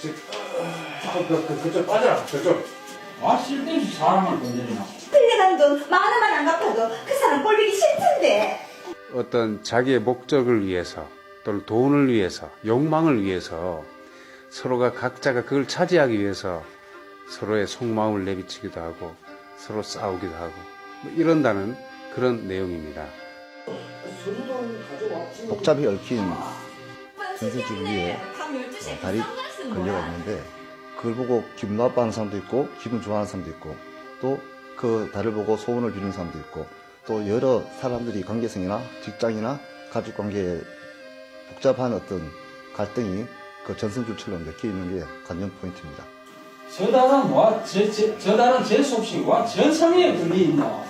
저, 그, 그, 그, 그쪽 빠져라. 저쪽. 아 쓸데없이 사람을 건드리나 흘려간 돈 만 원만 안 갚아도 그 사람 꼴보기 싫던데. 어떤 자기의 목적을 위해서 또는 돈을 위해서 욕망을 위해서 서로가 각자가 그걸 차지하기 위해서 서로의 속마음을 내비치기도 하고 서로 싸우기도 하고 뭐 이런다는 그런 내용입니다. 복잡히 얽힌 전세주를 위해 다리 걸려가 있는데 그걸 보고 기분 나빠하는 사람도 있고 기분 좋아하는 사람도 있고 또 그 달을 보고 소원을 비는 사람도 있고 또 여러 사람들이 관계성이나 직장이나 가족 관계에 복잡한 어떤 갈등이 그 전선줄처럼 엮여 있는 게 관전 포인트입니다. 저 달은 와, 저, 저, 저 달은 제 속시고 와, 저 성에 들리 있나